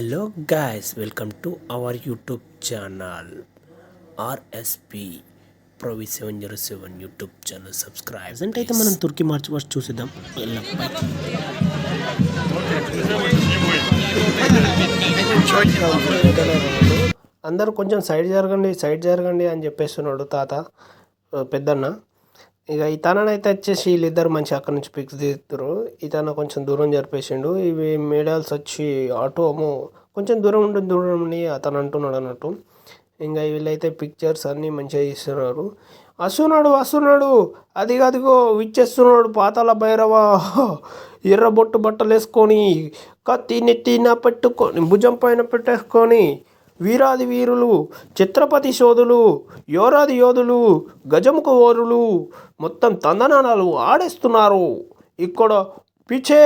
Hello guys, welcome to our YouTube channel RSP Provi 707 YouTube channel subscribe present అయితే మనం తుర్కీ March first చూసిద్దాం. అందరూ కొంచెం side జరగండి side జరగండి అని చెప్పేస్తున్నాడు తాత పెద్దన్న. ఇక ఇతనైతే వచ్చేసి వీళ్ళిద్దరు మంచి అక్కడ నుంచి పిక్స్ తీస్తారు ఇతను కొంచెం దూరం జరిపేసిండు. ఇవి మేడల్స్ వచ్చి ఆటో ఏమో కొంచెం దూరం ఉండి దూరం అతను అంటున్నాడు అన్నట్టు. ఇంకా వీళ్ళైతే పిక్చర్స్ అన్నీ మంచిగా ఇస్తున్నారు వస్తున్నాడు వస్తున్నాడు అది అదిగో విచ్చేస్తున్నాడు పాతాల భైరవ. ఎర్రబొట్టు బట్టలు వేసుకొని కత్తి నెత్తిన పెట్టుకొని భుజం పైన పెట్టేసుకొని వీరాది వీరులు చిత్రపతి శోధులు యోరాది యోధులు గజముఖ ఓరులు మొత్తం తందనాలు ఆడేస్తున్నారు. ఇక్కడ పిచే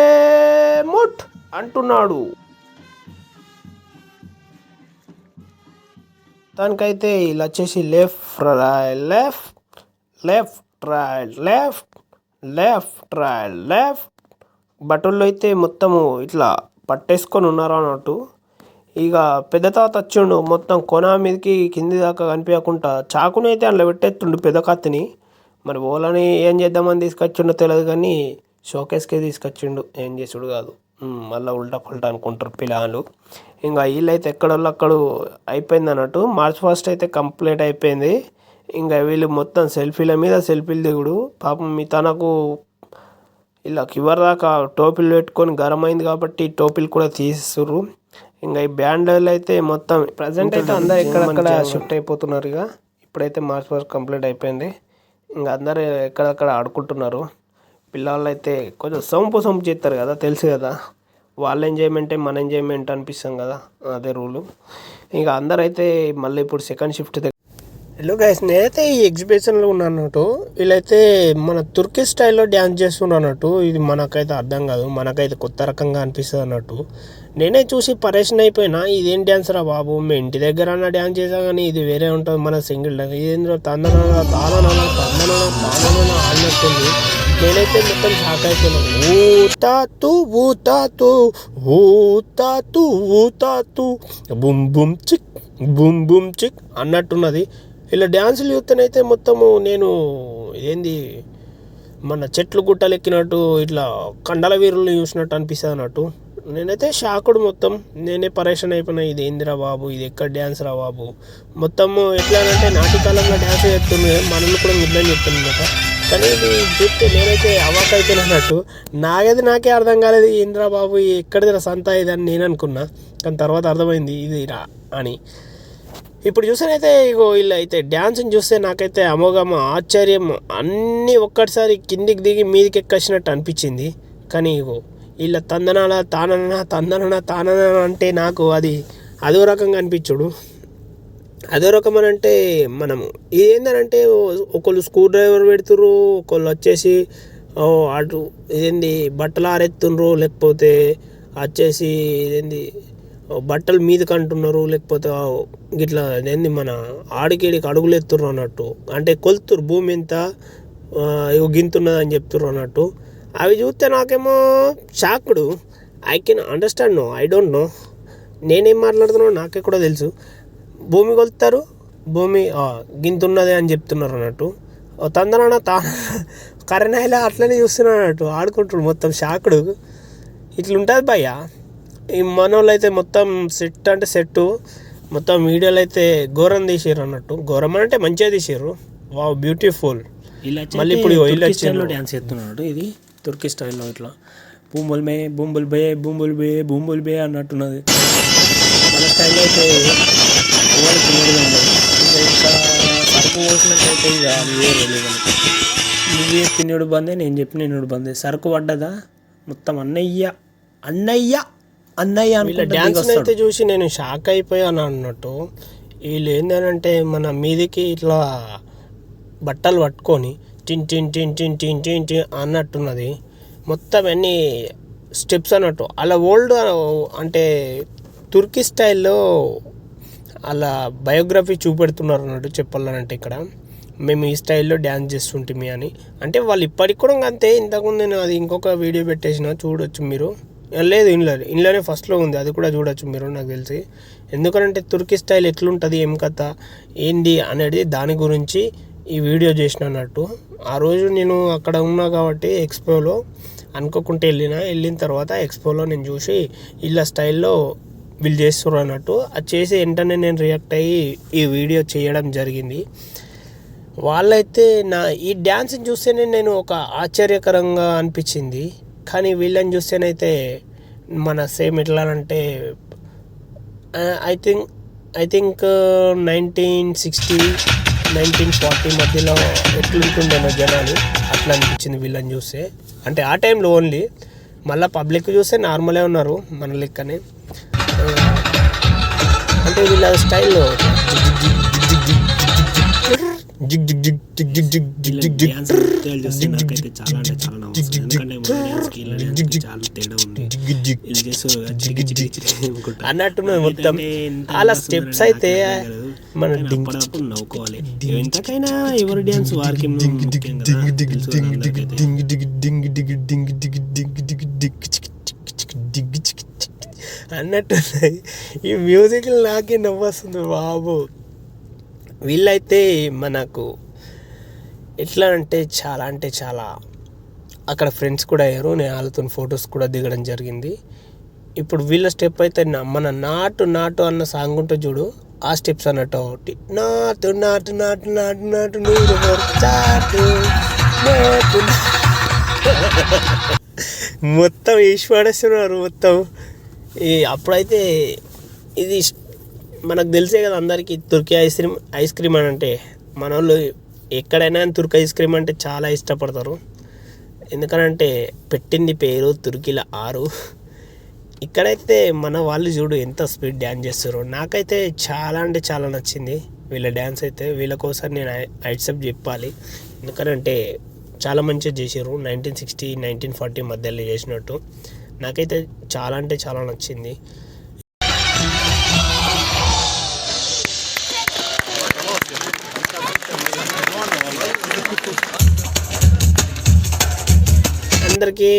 ముట్ అంటున్నాడు. దానికైతే ఇలా వచ్చేసి left right left left right left left right left బట్టల్లో అయితే మొత్తము ఇట్లా పట్టేసుకొని ఉన్నారు అన్నట్టు. ఇక పెద్ద తాత వచ్చిండు మొత్తం కొన మీదకి కింది దాకా కనిపించకుండా చాకుని అయితే అందులో పెట్టేస్తుండు పెద్ద కత్తిని. మరి ఓలని ఏం చేద్దామని తీసుకొచ్చిండో తెలియదు కానీ షోకేస్కే తీసుకొచ్చిండు ఏం చేసుడు కాదు. మళ్ళీ ఉల్టా పల్టా అనుకుంటారు పిల్లలు ఇంకా వీళ్ళైతే ఎక్కడోళ్ళు అక్కడ అయిపోయింది అన్నట్టు మార్చ్ ఫస్ట్ అయితే కంప్లీట్ అయిపోయింది. ఇంకా వీళ్ళు మొత్తం సెల్ఫీల మీద సెల్ఫీలు దిగుడు. పాపం మీ తనకు ఇలా కివర్ దాకా టోపీలు పెట్టుకొని గరం అయింది కాబట్టి టోపీలు కూడా తీసిస్తుర్రు ఇంకా ఈ బ్యాండ్లు అయితే మొత్తం ప్రజెంట్ అయితే అందరు ఎక్కడెక్కడ షిఫ్ట్ అయిపోతున్నారు ఇక? ఇప్పుడైతే మార్చ్ ఫస్ట్ కంప్లీట్ అయిపోయింది. ఇంకా అందరు ఎక్కడెక్కడ ఆడుకుంటున్నారు? పిల్లలు అయితే కొంచెం సొంపు సొంపు చేస్తారు కదా తెలుసు కదా. వాళ్ళ ఎంజాయ్మెంటే మన ఎంజాయ్మెంట్ అనిపిస్తాం కదా అదే రూలు ఇంకా అందరైతే మళ్ళీ ఇప్పుడు సెకండ్ షిఫ్ట్ హలో గైస్ నేనైతే ఈ ఎగ్జిబిషన్లో ఉన్నానట్టు వీళ్ళైతే మన తుర్కీ స్టైల్లో డ్యాన్స్ చేస్తున్నానట్టు ఇది మనకైతే అర్థం కాదు మనకైతే కొత్త రకంగా అనిపిస్తుంది అన్నట్టు. నేనే చూసి పరేషన్ అయిపోయినా ఇదేం డ్యాన్స్ రా బాబు మీ ఇంటి దగ్గర అన్న డ్యాన్స్ చేసా కానీ ఇది వేరే ఉంటుంది మన సింగిల్ డ్యాన్స్ ఇదేంద్రో తందన తాళన తందన తాళన ఆడినట్టుంది నేనైతే మొత్తం షాక్ అయిపోయినా. ఊతాతు ఊతాతు ఊతాతు ఊతాతు boom boom chick boom boom chick అన్నట్టున్నది ఇలా డ్యాన్సులు చూస్తేనైతే మొత్తము నేను ఏంది మన చెట్లు గుట్టలు ఎక్కినట్టు ఇట్లా కండల వీరులను చూసినట్టు అనిపిస్తుంది అన్నట్టు. నేనైతే షాకుడు మొత్తం. నేనే పరేషన్ అయిపోయినా ఇది ఏందిరా బాబు ఇది ఎక్కడ డ్యాన్స్ రా బాబు. మొత్తము ఎట్లానంటే నాటికాలంలో డ్యాన్స్ చేస్తుండే మనల్ని కూడా ముద్దని చెప్తున్నమాట కానీ ఇది చూస్తే నేనైతే అవాక్ అయిపోయినట్టు నాగేది నాకే అర్థం కాలేదు ఏంద్రా బాబు ఎక్కడిదిరా సంత ఇది అని నేను అనుకున్నా. కానీ తర్వాత అర్థమైంది ఇది రా అని. ఇప్పుడు చూసానైతే ఇగో వీళ్ళు అయితే డ్యాన్స్ని చూస్తే నాకైతే అమోఘమ ఆశ్చర్యం అన్నీ ఒక్కటిసారి కిందికి దిగి మీదికి ఎక్కచ్చినట్టు అనిపించింది. కానీ ఇగో వీళ్ళ తందనాల తానన తందన తానన అంటే నాకు అది అదో రకంగా అనిపించుడు. అదో రకం అని అంటే మనము ఇది ఏంటంటే ఒకళ్ళు స్క్రూ డ్రైవర్ పెడుతుర్రు ఒకళ్ళు వచ్చేసి ఓ అటు ఇదేంది బట్టలు ఆరెత్తుండ్రు లేకపోతే వచ్చేసి ఇదేంది బట్టలు మీదకి అంటున్నారు లేకపోతే గిట్లా ఏంది మన ఆడికేడికి అడుగులు అన్నట్టు. అంటే కొలుతురు భూమి ఎంత ఇగో గింతున్నది అని చెప్తుర్రు అన్నట్టు. అవి చూస్తే నాకేమో shocked. I can understand no I don't know. నేనేం మాట్లాడుతున్నానో నాకే కూడా తెలుసు. భూమి కొలుతారు భూమి గింతున్నది అని చెప్తున్నారు అన్నట్టు. ఓ తందన తా కరెనాయిలా అట్లనే చూస్తున్నాడు అన్నట్టు. ఆడుకుంటాడు మొత్తం షాకుడు. ఇట్లుంటుంది భయ్యా. ఈ మనోళ్ళు అయితే మొత్తం సెట్ అంటే సెట్ మొత్తం వీడియోలు అయితే ఘోరం తీసారు అన్నట్టు. ఘోరం అంటే మంచిగా తీసారు వా బ్యూటిఫుల్. మళ్ళీ ఇప్పుడు. డ్యాన్స్ చేస్తున్నాడు ఇది. తుర్కీ స్టైల్లో ఇట్లా. బూంబుల్ మే బూంబుల్ బే బూంబుల్ బే బూంబుల్ బే అన్నట్టున్నది. మన స్టైల్లో అయితే సరుకు పోసినట్టయితే ఇక నువ్వే తినడు బందే నేను చెప్పిన బందే. సరుకు పడ్డదా? మొత్తం అన్నయ్య అన్నయ్య! అన్నయ్య వీళ్ళ డ్యాన్స్. అయితే చూసి నేను షాక్ అయిపోయాను అన్నట్టు. వీళ్ళు ఏంటంటే మన మీదికి ఇట్లా బట్టలు పట్టుకొని టిన్ టిన్ టిన్ టిన్ టిన్ టిన్ టిన్ అన్నట్టున్నది. మొత్తం అన్ని స్టెప్స్ అన్నట్టు. అలా ఓల్డ్ అంటే తుర్కీ స్టైల్లో అలా బయోగ్రఫీ చూపెడుతున్నారు అన్నట్టు చెప్పాలనంటే ఇక్కడ. మేము ఈ స్టైల్లో డ్యాన్స్ చేస్తుంటిమి అని. అంటే వాళ్ళు ఇప్పటికి కూడా అంతే. ఇంతకుముందు నేను అది ఇంకొక వీడియో పెట్టేసిన చూడొచ్చు మీరు. లేదు ఇంట్లో ఇంట్లోనే ఫస్ట్లో ఉంది. అది కూడా చూడొచ్చు మీరు నాకు తెలిసి. ఎందుకంటే తుర్కీ స్టైల్ ఎట్లుంటుంది ఏం కథ ఏంది అనేది దాని గురించి ఈ వీడియో చేసిన అన్నట్టు ఆ రోజు నేను అక్కడ ఉన్నా కాబట్టి ఎక్స్పోలో అనుకోకుండా వెళ్ళిన వెళ్ళిన తర్వాత ఎక్స్పోలో నేను చూసి ఇలా స్టైల్లో వీళ్ళు చేస్తున్నారు అన్నట్టు. అది చేసి వెంటనే నేను రియాక్ట్ అయ్యి ఈ వీడియో చేయడం జరిగింది. వాళ్ళైతే నా ఈ డ్యాన్స్ని చూస్తేనే నేను ఒక ఆశ్చర్యకరంగా అనిపించింది. కానీ వీళ్ళని చూస్తేనైతే మన సేమ్ ఎట్లా అంటే I think I think nineteen sixty nineteen forty మధ్యలో ఎట్లుంటుండేనో జనాలు అట్లా అనిపించింది వీళ్ళని చూస్తే. అంటే ఆ టైంలో ఓన్లీ మళ్ళీ పబ్లిక్ చూస్తే నార్మలే ఉన్నారు మన లెక్కనే. అంటే వీళ్ళ స్టైల్లో jig jig jig jig jig jig jig jig jig dance నృత్యాలు చూస్తే నాకైతే చాలా అంటే చాలా నవ్వుతుంది ఎందుకంటే మన డ్యాన్స్కి ఇలా డ్యాన్స్కి చాలా తేడా ఉంది జిగ్ జిగ్ ఇది చేస్తారు కదా, జిగ్ జిగ్ జిగ్ జిగ్ అనుకుంటా. అన్నట్టున్నది మొత్తం అలా వస్తుందో స్టెప్స్ అయితే. మన అప్పుడప్పుడు నవ్వుకోవాలి ఎంతకైనా ఎవరి డ్యాన్స్ వారికి. అన్నట్టు ఈ మ్యూజిక్ నాకే నవ్వొస్తుంది బాబు వీళ్ళైతే మనకు ఎట్లా అంటే చాలా అంటే చాలా అక్కడ ఫ్రెండ్స్ కూడా అయ్యారు. నేను వాళ్ళతో ఫొటోస్ కూడా దిగడం జరిగింది. ఇప్పుడు వీళ్ళ స్టెప్ అయితే మన నాటు నాటు అన్న సాంగ్ ఉంటే చూడు ఆ స్టెప్స్ అన్నట్టు ఒకటి. నాటు నాటు నాటు నాటు నాటు నూరు చాటు మొత్తం వేసి పడేస్తున్నారు మొత్తం. ఈ అప్పుడైతే ఇది మనకు తెలిసే కదా అందరికీ Turkey ice cream ice cream అని అంటే మన వాళ్ళు ఎక్కడైనా తుర్కీ ఐస్ క్రీమ్ అంటే చాలా ఇష్టపడతారు. ఎందుకనంటే పెట్టింది పేరు తుర్కీల ఆరు. ఇక్కడైతే మన వాళ్ళు చూడు ఎంత స్పీడ్ డ్యాన్స్ చేస్తారు నాకైతే చాలా అంటే చాలా నచ్చింది వీళ్ళ డ్యాన్స్ అయితే. వీళ్ళ కోసం నేను యాక్సెప్ట్ చెప్పాలి. ఎందుకనంటే చాలా మంచిగా చేసారు నైన్టీన్ సిక్స్టీ నైన్టీన్ ఫార్టీ మధ్యలో చేసినట్టు. నాకైతే చాలా అంటే చాలా నచ్చింది. అందరికీ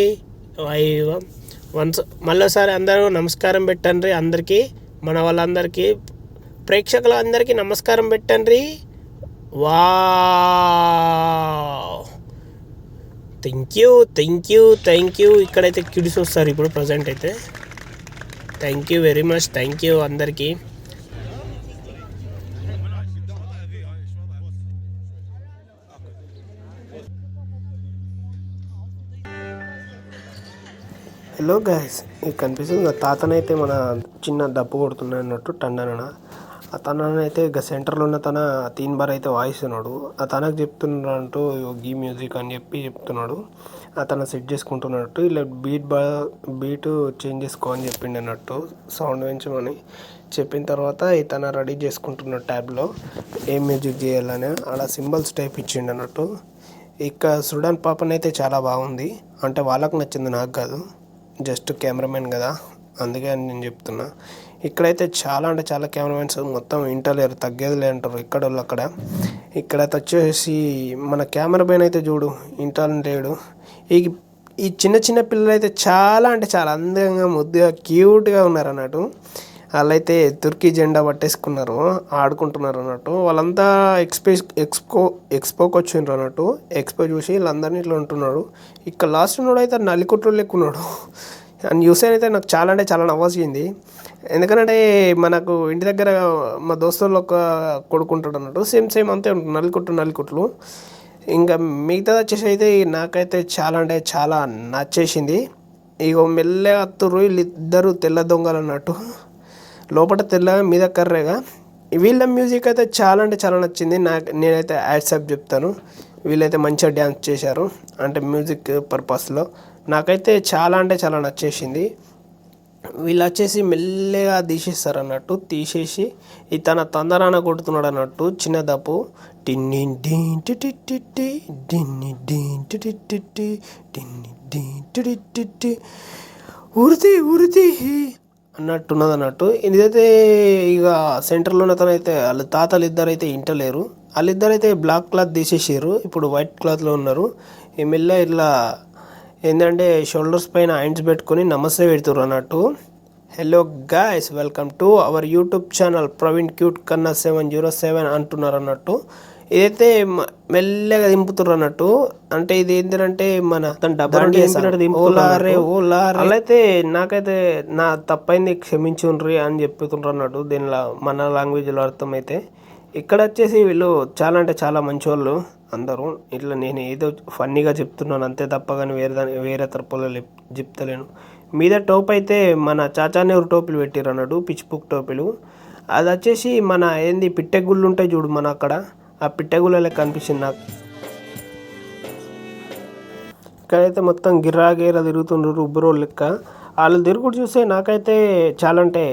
వన్స్ మళ్ళీసారి అందరూ నమస్కారం పెట్టండి. అందరికీ మన వాళ్ళందరికీ ప్రేక్షకులందరికీ నమస్కారం పెట్టండి. వా thank you thank you thank you. ఇక్కడైతే కిడ్స్ వస్తారు ఇప్పుడు ప్రజెంట్ అయితే. Thank you very much thank you అందరికీ. హలో గాయస్ ఇది కనిపిస్తుంది తాతనైతే మన చిన్న డప్పు కొడుతున్నాడు అన్నట్టు టండన ఆ తననైతే ఇక సెంటర్లో ఉన్న తన తీన్ బార్ అయితే వాయిస్తున్నాడు. ఆ తనకు చెప్తున్నాడు అంటూ గీ మ్యూజిక్ అని చెప్పి చెప్తున్నాడు. అతను సెట్ చేసుకుంటున్నట్టు ఇలా బీట్ బా బీటు చేంజ్ చేసుకో అని చెప్పిండు అన్నట్టు సౌండ్ పెంచమని చెప్పిన తర్వాత తన రెడీ చేసుకుంటున్న ట్యాబ్లో ఏం మ్యూజిక్ చేయాలని అలా సింబల్స్ టైప్ ఇచ్చిండు అన్నట్టు. ఇక సుడాన్ పాపనైతే చాలా బాగుంది. అంటే వాళ్ళకు నచ్చింది నాకు కాదు. జస్ట్ కెమెరామెన్ కదా అందుకే అని నేను చెప్తున్నా. ఇక్కడైతే చాలా అంటే చాలా కెమెరామెన్స్ మొత్తం ఇంటలేరు తగ్గేది లేంటారు ఇక్కడ వాళ్ళు అక్కడ. ఇక్కడైతే వచ్చేసి మన కెమెరామెన్ అయితే చూడు ఇంటాలని లేడు. ఈ ఈ చిన్న చిన్న పిల్లలు అయితే చాలా అంటే చాలా అందంగా ముద్దుగా క్యూట్గా ఉన్నారు అన్నట్టు వాళ్ళైతే తుర్కీ జెండా పట్టేసుకున్నారు ఆడుకుంటున్నారు అన్నట్టు. వాళ్ళంతా ఎక్స్పో ఎక్స్పో ఎక్స్పోకి వచ్చిండ్రు అన్నట్టు. ఎక్స్పో చూసి వీళ్ళందరినీ ఇట్లా ఉంటున్నాడు. ఇక్కడ లాస్ట్ ఉన్నాడు అయితే నల్లికుట్లు లెక్కున్నాడు అని అయితే నాకు చాలా అంటే చాలా నవ్వాల్సింది ఎందుకంటే మనకు ఇంటి దగ్గర మా దోస్తుల్లో ఒక కొడుకుంటాడు అన్నట్టు. సేమ్ సేమ్ అంతే ఉంటుంది నలుకుట్లు నలుకుట్లు ఇంకా మిగతాది వచ్చేసి అయితే నాకైతే చాలా అంటే చాలా నచ్చేసింది. ఇగో మెల్లగా అత్తురు వీళ్ళిద్దరు తెల్ల దొంగలు అన్నట్టు. లోపల తెల్లగా మీద కర్రేగా. వీళ్ళ మ్యూజిక్ అయితే చాలా అంటే చాలా నచ్చింది. నాకు నేనైతే యాడ్సప్ చెప్తాను. వీళ్ళైతే మంచిగా డ్యాన్స్ చేశారు. అంటే మ్యూజిక్ పర్పస్లో. నాకైతే చాలా అంటే చాలా నచ్చేసింది. వీళ్ళు వచ్చేసి మెల్లగా తీసేస్తారు అన్నట్టు తీసేసి ఈ తన తందరాన కొడుతున్నాడు అన్నట్టు చిన్న దప్పు. టిన్ని డీన్ టిట్టి డిన్ని డీన్ టిట్టి డిన్ని డీన్ టిట్టి ఉరితి ఉరితి. అన్నట్టున్నది అన్నట్టు ఇదైతే ఇక సెంటర్లో ఉన్నతనైతే వాళ్ళ తాతలు ఇద్దరు అయితే ఇంటలేరు. వాళ్ళిద్దరైతే బ్లాక్ క్లాత్ తీసేసారు ఇప్పుడు వైట్ క్లాత్లో ఉన్నారు. ఈ మెల్ల ఇట్లా ఏంటంటే షోల్డర్స్ పైన హ్యాండ్స్ పెట్టుకొని నమస్తే పెడుతుర్రు అన్నట్టు. Hello guys welcome to our YouTube channel Praveen cute కన్నా సెవెన్ జీరో సెవెన్ అంటున్నారు అన్నట్టు. ఇదైతే మెల్లగా దింపుతుర్రు అన్నట్టు అంటే ఇది ఏంటంటే మన అలా అయితే నాకైతే నా తప్పైంది క్షమించుండ్రి అని చెప్పుతుండ్రు అన్నట్టు దీనిలో మన లాంగ్వేజ్లో అర్థమైతే. ఇక్కడ వచ్చేసి వీళ్ళు చాలా అంటే చాలా మంచి వాళ్ళు అందరూ. ఇట్లా నేను ఏదో ఫన్నీగా చెప్తున్నాను అంతే తప్ప కానీ వేరే దాని వేరే తరపులో చెప్తలేను. మీద టోప్ అయితే మన చాచానేరు టోపీలు పెట్టారు అన్నట్టు పిచ్చిపుక్ టోపీలు. అది వచ్చేసి మన ఏంది పిట్టెగుళ్ళు ఉంటాయి చూడు మన అక్కడ. ఆ పిట్టెగుళ్ళ లెక్క అనిపించింది నాకు. ఇక్కడైతే మొత్తం గిర్రా గిర్రా తిరుగుతుండ్రు ఉబ్బరో లెక్క. వాళ్ళు తిరుగుడు చూస్తే నాకైతే చాలా అంటే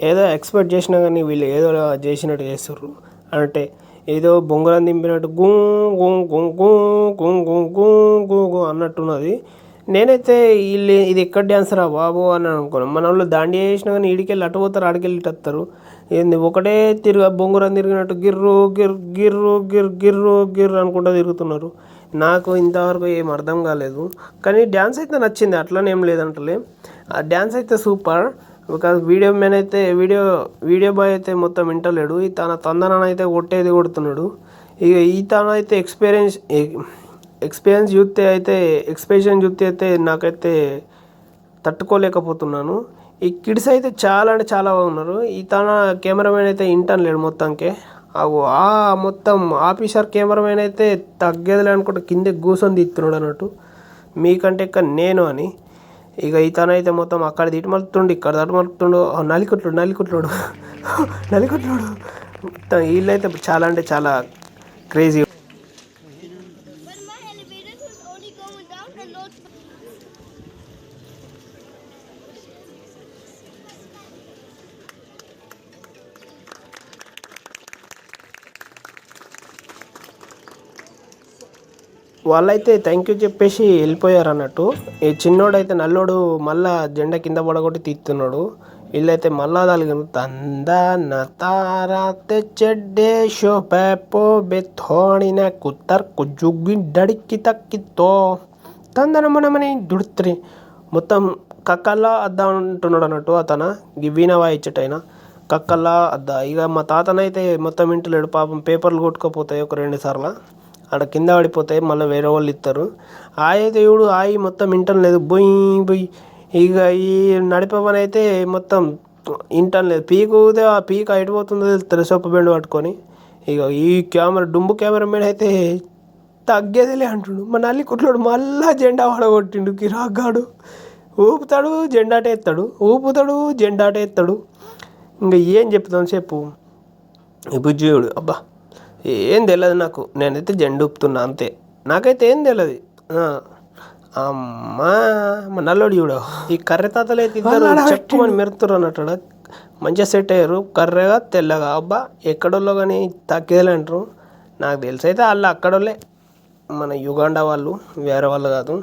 ఏదో ఎక్స్పెక్ట్ చేసినా కానీ వీళ్ళు ఏదో చేసినట్టు చేస్తారు అంటే ఏదో బొంగరం దింపినట్టు గూ గూ గూ గూ గూ గూ గూ గూ గూ అన్నట్టున్నది. నేనైతే వీళ్ళు ఇది ఎక్కడ డ్యాన్సరా బాబు అని అనుకున్నాను మన వాళ్ళు దాండి చేసినా కానీ ఈడికెళ్ళి అటు పోతారు ఆడికెళ్ళి వస్తారు. ఏంది ఒకటే తిరుగు బొంగురం తిరిగినట్టు గిర్రు గిర్ గిర్రు గిర్ గిర్రు గిర్రు అనుకుంటా తిరుగుతున్నారు. నాకు ఇంతవరకు ఏం అర్థం కాలేదు. కానీ డ్యాన్స్ అయితే నచ్చింది అట్లనేం లేదంటలే. ఆ డ్యాన్స్ అయితే సూపర్. బికాజ్ వీడియో మ్యాన్ అయితే వీడియో వీడియో బాయ్ అయితే మొత్తం వింటలేడు. ఈ తన తందనాన్ని అయితే కొట్టేది కొడుతున్నాడు. ఇక ఈ తన అయితే ఎక్స్పీరియన్స్ ఎక్స్పీరియన్స్ చూస్తే అయితే ఎక్స్ప్రెషన్ చూస్తే అయితే నాకైతే తట్టుకోలేకపోతున్నాను. ఈ కిడ్స్ అయితే చాలా అంటే చాలా బాగున్నారు. ఈ తన కెమెరామెన్ అయితే ఇంటన్ లేడు మొత్తంకే అవు ఆ మొత్తం ఆఫీసర్ కెమెరామెన్ అయితే తగ్గేదిలే అనుకుంటే కింద కూర్చొని తీస్తున్నాడు అన్నట్టు. మీకంటే ఇక్కడ నేను అని. ఇక ఇతనైతే అయితే మొత్తం అక్కడ ఇటు మలుపుతుండు ఇక్కడ అటు మలుపుతుండు. ఆ, నలికుట్లుడు నలికుట్లుడు. నలికుట్లుడు. మొత్తం వీళ్ళైతే చాలా అంటే చాలా క్రేజీ వాళ్ళైతే థ్యాంక్ యూ చెప్పేసి వెళ్ళిపోయారు అన్నట్టు ఈ చిన్నోడైతే నల్లోడు మళ్ళా జెండా కింద పడగొట్టి తీస్తున్నాడు వీళ్ళైతే మళ్ళా తలిగిన తందన తారా చెడ్డే షో పేపో బెథోడిన కుత్తర్ కుజుగ్గి డడిక్కి తక్కితో తందన మనమని దుడిత్రి. మొత్తం కక్కల్లా అద్దా అంటున్నాడు అన్నట్టు అతను. ఈ వీణ కక్కల్లా అద్దా. ఇక మా తాతనైతే మొత్తం ఇంటలేడు పాపం పేపర్లు కొట్టుకోపోతాయి ఒక రెండు సార్లు. ఆడ కింద పడిపోతాయి మళ్ళీ వేరే వాళ్ళు ఇస్తారు. ఆయ దేవుడు ఆయి మొత్తం ఇంటం లేదు. బొయ్యి బొయ్యి ఇక ఈ నడిపవని అయితే మొత్తం ఇంటం లేదు. పీకు ఆ పీక ఎటుపోతుందో తెలుస్తుంది బెండు పట్టుకొని. ఇక ఈ కెమెరా డుంబు కెమెరా మీద అయితే తగ్గేదిలే అంటుండు. మా నల్లి కుట్లోడు మళ్ళా జెండా వాడగొట్టిండు. కిరాగాడు ఊపుతాడు జెండాటే ఎత్తాడు. ఊపుతాడు జెండాటే ఎత్తాడు. ఇంకా ఏం చెప్తాం చెప్పు. ఇప్పుడు చూడు అబ్బా. ఏం తెలియదు నాకు. నేనైతే జెండా ఊపుతున్నా అంతే. నాకైతే ఏం తెలియదు అమ్మా మా నల్లోడు చూడు. ఈ కర్రె తాతలు అయితే ఇద్దరు చెప్పుమని మెరుతురు అన్నట్టు మంచిగా సెట్ అయ్యారు. కర్రెగా తెల్లగా. అబ్బా ఎక్కడోళ్ళో కానీ తగ్గేలే అంటారు. నాకు తెలిసి అయితే వాళ్ళు అక్కడోళ్ళే. మన యుగాండా వాళ్ళు వేరే వాళ్ళు కాదు.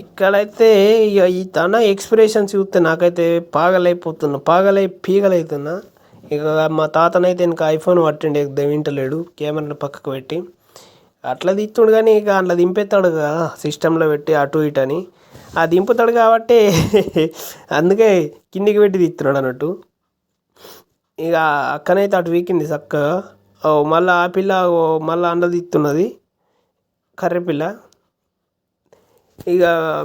ఇక్కడైతే ఇక ఈ తన ఎక్స్ప్రెషన్స్ చూస్తే నాకైతే పాగలైపోతున్నా. పాగలై పీగలైతున్నా. ఇక మా తాతనైతే ఇంకా ఐఫోన్ పట్టండి వింటలేడు కెమెరాని పక్కకు పెట్టి. అట్లా దిత్తుడు కానీ ఇక అట్లా దింపేస్తాడు కదా సిస్టంలో పెట్టి అటు ఇటు అని. ఆ దింపుతాడు కాబట్టి అందుకే కిందికి పెట్టి తీస్తున్నాడు అన్నట్టు. ఇక అక్కనైతే అటు వీకింది చక్కగా. ఓ మళ్ళీ ఆ పిల్ల ఓ మళ్ళీ అండ తీస్తున్నది కర్రెపిల్ల ఇక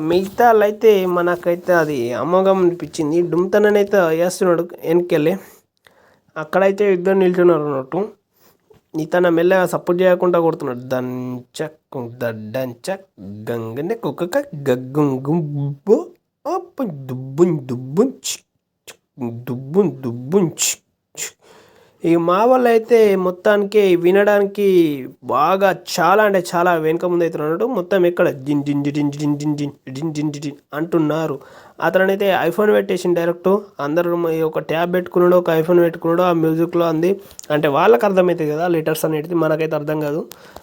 మిగతా అయితే మనకైతే అది అమ్మగం అనిపించింది. డుమ్తనైతే వేస్తున్నాడు వెనకెళ్ళి అక్కడైతే ఇద్దరు నిల్చున్నారు అన్నట్టు. ఇతన మెల్లగా సపోర్ట్ చేయకుండా కొడుతున్నాడు. దంచక్ దంచక్ గంగనే కుక్క గగ్గం గుంబు దుబ్బున్ దుబ్బున్ దుబ్బున్ దుబ్బున్ ఈ మా వాళ్ళు అయితే మొత్తానికి వినడానికి బాగా చాలా అంటే చాలా వెనుక ముందు ఉన్నట్టు మొత్తం ఇక్కడ జిన్ జిన్ జిన్ జిన్ జిన్ జిన్ జిన్ జిన్ జిన్ అంటున్నారు అతనైతే ఐఫోన్ పెట్టేసి డైరెక్ట్ అందరూ ఒక ట్యాబ్ పెట్టుకున్నాడు ఒక ఐఫోన్ పెట్టుకున్నాడు ఆ మ్యూజిక్లో అంది అంటే వాళ్ళకి అర్థమవుతుంది కదా లెటర్స్ అనేది మనకైతే అర్థం కాదు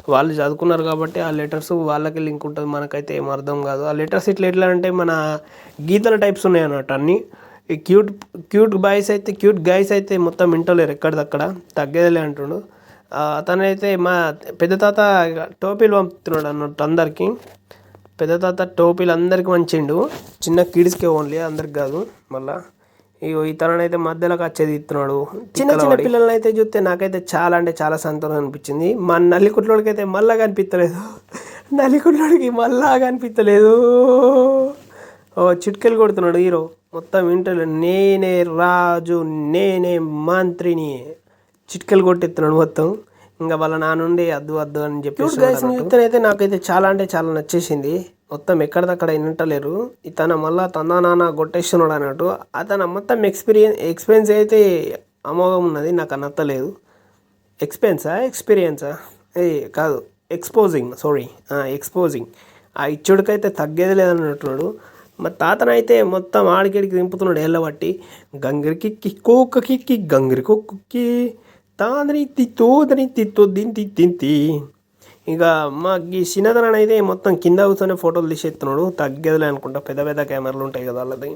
వాళ్ళు చదువుకున్నారు కాబట్టి ఆ లెటర్స్ వాళ్ళకి లింక్ ఉంటుంది మనకైతే ఏం అర్థం కాదు ఆ లెటర్స్ ఇట్లా ఎట్లా అంటే మన గీతల టైప్స్ ఉన్నాయి అన్నట్టు అన్నీ ఈ క్యూట్ క్యూట్ బాయ్స్ అయితే క్యూట్ గైస్ అయితే మొత్తం వింటలేరు ఎక్కడిదక్కడ తగ్గేదిలే అంటుండు. అతనైతే మా పెద్ద తాత టోపీలు పంపుతున్నాడు అన్నట్టు అందరికి. పెద్ద తాత టోపీలు అందరికి మంచిండు చిన్న కిడ్స్కే ఓన్లీ అందరికి కాదు మళ్ళా. ఇగో ఇతనైతే మధ్యలోకి వచ్చేది ఇస్తున్నాడు చిన్న చిన్న పిల్లల్ని అయితే చూస్తే నాకైతే చాలా అంటే చాలా సంతోషం అనిపించింది. మా నల్లికుట్లోడికి అయితే మళ్ళా కనిపించలేదు నల్లికుట్లోడికి మళ్ళా కనిపించలేదు ఓ చిట్కెలు కొడుతున్నాడు హీరో. మొత్తం ఇంటర్లో నేనే రాజు నేనే మంత్రిని చిట్కెలు కొట్టెత్తున్నాడు మొత్తం. ఇంకా వాళ్ళ నా నుండి అద్దు అద్దు అని చెప్పి అయితే నాకైతే చాలా అంటే చాలా నచ్చేసింది. మొత్తం ఎక్కడిదక్కడ వింటలేరు ఇతను మళ్ళా తందా నాన్న కొట్టేస్తున్నాడు అన్నట్టు. అతను మొత్తం ఎక్స్పీరియన్స్ ఎక్స్పీరియన్స్ అయితే అమోఘం ఉన్నది నాకు నచ్చలేదు. ఎక్స్పెన్సా ఎక్స్పీరియన్సా ఏ కాదు. ఎక్స్పోజింగ్ సారీ ఎక్స్పోజింగ్ ఆ ఇచ్చుడికైతే తగ్గేది లేదన్నట్టున్నాడు. మా తాతనైతే మొత్తం ఆడికిడికి దింపుతున్నాడు ఎల్లబట్టి గంగిరికి కిక్కోక కిక్కి గంగిరి కుక్కి తాదని తిత్తోదని తిత్తో దింతి తింతి ఇక మాకు ఈ చిన్నదనాన్ని అయితే మొత్తం కింద కూర్చొని ఫోటోలు తీసేస్తున్నాడు. తగ్గదులే అనుకుంటా. పెద్ద పెద్ద కెమెరాలు ఉంటాయి కదా వాళ్ళది.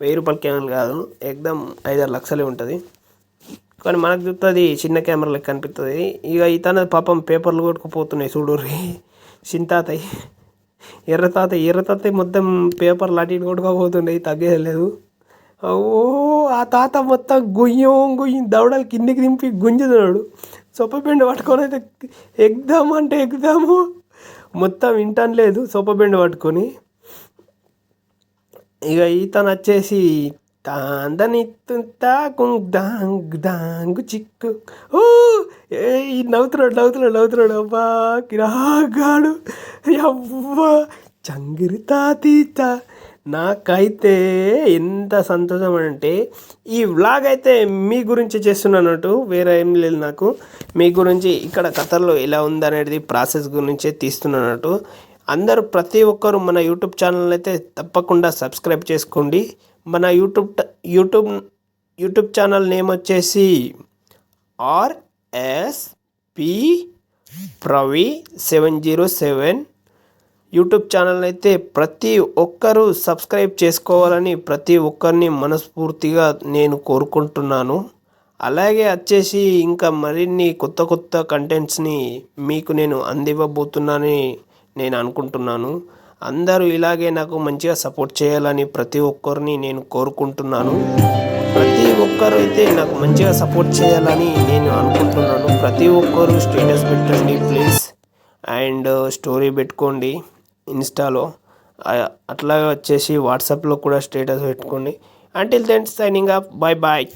వెయ్యి రూపాయల కెమెరాలు కాదు. ఎక్దమ్ ఐదారు లక్షలే ఉంటుంది. కానీ మనకు చూస్తుంది చిన్న కెమెరా లెక్క అనిపిస్తుంది ఇక ఇతను పాపం పేపర్లు కొట్టుకుపోతున్నాయి చూడుర్రి చింతాతయ్య. ఎర్ర తాత ఎర్ర తాత మొత్తం పేపర్లు అటు ఇటు తగ్గేది లేదు ఓ ఆ తాత మొత్తం గుయ్యం గుయ్యం దవడలు కిందికి దింపి గుంజుతున్నాడు. సొప్పబెండు పట్టుకొని అయితే ఎగ్దాము అంటే ఎగ్దాము. మొత్తం వింటాను లేదు సొప్పపిండి పట్టుకొని. ఇక ఈతను వచ్చేసి తాందని దాంగ్ దాంగు చిక్కు. ఓ ఏ ఈ నవ్వుతున్నాడు నవ్వుతున్నాడు నవ్వుతున్నాడు. అబ్బా కిరాగాడు. అవ్వా చంగిరి తాతీత నాకైతే ఎంత సంతోషం అంటే ఈ వ్లాగ్ అయితే మీ గురించి చేస్తున్నానట్టు వేరే ఏం లేదు నాకు. మీ గురించి ఇక్కడ కథల్లో ఎలా ఉందనేది ప్రాసెస్ గురించే తీస్తున్నానట్టు. అందరూ ప్రతి ఒక్కరు మన యూట్యూబ్ ఛానల్ అయితే తప్పకుండా సబ్స్క్రైబ్ చేసుకోండి. మన YouTube YouTube YouTube channel name వచ్చేసి RS P Pravi seven zero seven. YouTube channel అయితే ప్రతి ఒక్కరూ సబ్స్క్రైబ్ చేసుకోవాలని ప్రతి ఒక్కరిని మనస్ఫూర్తిగా నేను కోరుకుంటున్నాను. అలాగే వచ్చేసి ఇంకా మరిన్ని కొత్త కొత్త కంటెంట్స్ని మీకు నేను అందివ్వబోతున్నానని నేను అనుకుంటున్నాను. అందరూ ఇలాగే నాకు మంచిగా సపోర్ట్ చేయాలని ప్రతి ఒక్కరిని నేను కోరుకుంటున్నాను. ప్రతి ఒక్కరు అయితే నాకు మంచిగా సపోర్ట్ చేయాలని నేను అనుకుంటున్నాను. ప్రతి ఒక్కరు స్టేటస్ పెట్టండి ప్లీజ్. అండ్ స్టోరీ పెట్టుకోండి ఇన్స్టాలో. అట్లా అట్లాగే వచ్చేసి వాట్సాప్లో కూడా స్టేటస్ పెట్టుకోండి. Until then signing up bye bye